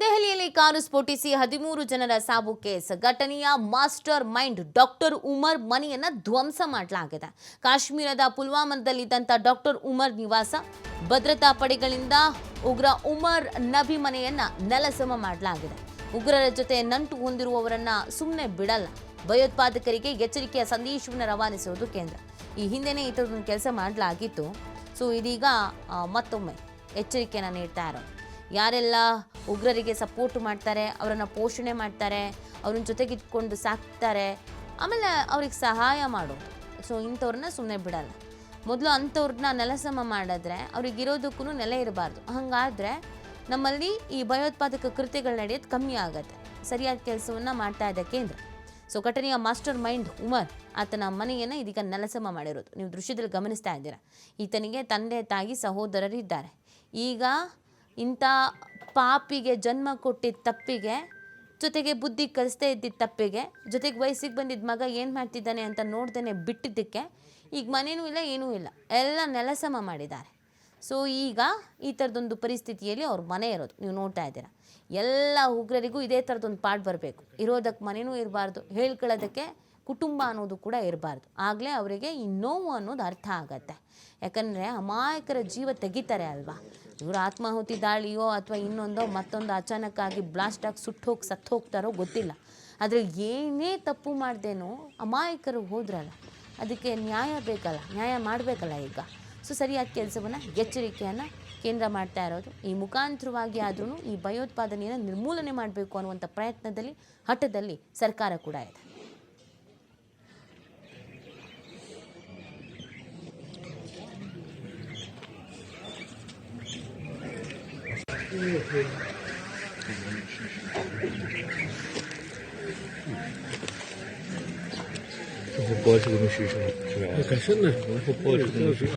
ದೆಹಲಿಯಲ್ಲಿ ಕಾರು ಸ್ಫೋಟಿಸಿ ಹದಿಮೂರು ಜನರ ಸಾವು ಕೇಸ್. ಘಟನೆಯ ಮಾಸ್ಟರ್ ಮೈಂಡ್ ಡಾಕ್ಟರ್ ಉಮರ್ ಮನೆಯನ್ನು ಧ್ವಂಸ ಮಾಡಲಾಗಿದೆ. ಕಾಶ್ಮೀರದ ಪುಲ್ವಾಮಾದಲ್ಲಿದ್ದಂಥ ಡಾಕ್ಟರ್ ಉಮರ್ ನಿವಾಸ, ಭದ್ರತಾ ಪಡೆಗಳಿಂದ ಉಗ್ರ ಉಮರ್ ನಬಿ ಮನೆಯನ್ನು ನೆಲಸಮ ಮಾಡಲಾಗಿದೆ. ಉಗ್ರರ ಜೊತೆ ನಂಟು ಹೊಂದಿರುವವರನ್ನ ಸುಮ್ಮನೆ ಬಿಡಲ್ಲ. ಭಯೋತ್ಪಾದಕರಿಗೆ ಎಚ್ಚರಿಕೆಯ ಸಂದೇಶವನ್ನು ರವಾನಿಸುವುದು ಕೇಂದ್ರ. ಈ ಹಿಂದೆನೇ ಈ ಕೆಲಸ ಮಾಡಲಾಗಿತ್ತು. ಸೊ ಇದೀಗ ಮತ್ತೊಮ್ಮೆ ಎಚ್ಚರಿಕೆಯನ್ನು ನೀಡ್ತಾ ಇರೋದು. ಯಾರೆಲ್ಲ ಉಗ್ರರಿಗೆ ಸಪೋರ್ಟ್ ಮಾಡ್ತಾರೆ, ಅವರನ್ನು ಪೋಷಣೆ ಮಾಡ್ತಾರೆ, ಅವ್ರನ್ನ ಜೊತೆಗಿಟ್ಕೊಂಡು ಸಾಕ್ತಾರೆ, ಆಮೇಲೆ ಅವ್ರಿಗೆ ಸಹಾಯ ಮಾಡು. ಸೊ ಇಂಥವ್ರನ್ನ ಸುಮ್ಮನೆ ಬಿಡಲ್ಲ. ಮೊದಲು ಅಂಥವ್ರನ್ನ ನೆಲಸಮ ಮಾಡಿದ್ರೆ ಅವ್ರಿಗೆ ಇರೋದಕ್ಕೂ ನೆಲೆ ಇರಬಾರ್ದು. ಹಾಗಾದರೆ ನಮ್ಮಲ್ಲಿ ಈ ಭಯೋತ್ಪಾದಕ ಕೃತ್ಯಗಳು ನಡೆಯೋದು ಕಮ್ಮಿ ಆಗುತ್ತೆ. ಸರಿಯಾದ ಕೆಲಸವನ್ನು ಮಾಡ್ತಾ ಇದೆ ಕೇಂದ್ರ. ಸೊ ಘಟನೆಯ ಮಾಸ್ಟರ್ ಮೈಂಡ್ ಉಮರ್, ಆತನ ಮನೆಯನ್ನು ಇದೀಗ ನೆಲಸಮ ಮಾಡಿರೋದು. ನೀವು ದೃಶ್ಯದಲ್ಲಿ ಗಮನಿಸ್ತಾ ಇದ್ದೀರಾ. ಈತನಿಗೆ ತಂದೆ ತಾಯಿ ಸಹೋದರರಿದ್ದಾರೆ. ಈಗ ಇಂಥ ಪಾಪಿಗೆ ಜನ್ಮ ಕೊಟ್ಟಿದ್ದ ತಪ್ಪಿಗೆ, ಜೊತೆಗೆ ಬುದ್ಧಿ ಕಲಿಸ್ದೇ ಇದ್ದಿದ್ದ ತಪ್ಪಿಗೆ, ಜೊತೆಗೆ ವಯಸ್ಸಿಗೆ ಬಂದಿದ್ದ ಮಗ ಏನು ಮಾಡ್ತಿದ್ದಾನೆ ಅಂತ ನೋಡ್ದೇನೆ ಬಿಟ್ಟಿದ್ದಕ್ಕೆ ಈಗ ಮನೇನೂ ಇಲ್ಲ, ಏನೂ ಇಲ್ಲ. ಎಲ್ಲ ನೆಲಸಮ ಮಾಡಿದ್ದಾರೆ. ಸೊ ಈಗ ಈ ಥರದೊಂದು ಪರಿಸ್ಥಿತಿಯಲ್ಲಿ ಅವ್ರ ಮನೆ ಇರೋದು. ನೀವು ನೋಡ್ತಾ ಇದ್ದೀರಾ. ಎಲ್ಲ ಉಗ್ರರಿಗೂ ಇದೇ ಥರದೊಂದು ಪಾಠ ಬರಬೇಕು. ಇರೋದಕ್ಕೆ ಮನೆಯೂ ಇರಬಾರ್ದು. ಹೇಳ್ಕೊಳ್ಳೋದಕ್ಕೆ ಕುಟುಂಬ ಅನ್ನೋದು ಕೂಡ ಇರಬಾರ್ದು. ಆಗಲೇ ಅವರಿಗೆ ಈ ನೋವು ಅನ್ನೋದು ಅರ್ಥ ಆಗತ್ತೆ. ಯಾಕಂದರೆ ಅಮಾಯಕರ ಜೀವ ತೆಗಿತಾರೆ ಅಲ್ವಾ? ಇವರು ಆತ್ಮಾಹುತಿ ದಾಳಿಯೋ ಅಥವಾ ಇನ್ನೊಂದೋ ಮತ್ತೊಂದು ಅಚಾನಕ್ಕಾಗಿ ಬ್ಲಾಸ್ಟ್ ಆಗಿ ಸುಟ್ಟು ಹೋಗಿ ಸತ್ತು ಹೋಗ್ತಾರೋ ಗೊತ್ತಿಲ್ಲ. ಆದರೆ ಏನೇ ತಪ್ಪು ಮಾಡ್ದೇನೋ ಅಮಾಯಕರು ಹೋದ್ರಲ್ಲ, ಅದಕ್ಕೆ ನ್ಯಾಯ ಬೇಕಲ್ಲ, ನ್ಯಾಯ ಮಾಡಬೇಕಲ್ಲ ಈಗ. ಸೊ ಸರಿಯಾದ ಕೆಲಸವನ್ನು, ಎಚ್ಚರಿಕೆಯನ್ನು ಕೇಂದ್ರ ಮಾಡ್ತಾ ಇರೋದು. ಈ ಮುಖಾಂತರವಾಗಿ ಆದ್ರೂ ಈ ಭಯೋತ್ಪಾದನೆಯನ್ನು ನಿರ್ಮೂಲನೆ ಮಾಡಬೇಕು ಅನ್ನುವಂಥ ಪ್ರಯತ್ನದಲ್ಲಿ, ಹಠದಲ್ಲಿ ಸರ್ಕಾರ ಕೂಡ ಇದೆ. Ого, бачу, вони ще що. Яка сильна? Ого, бачу, вони ще.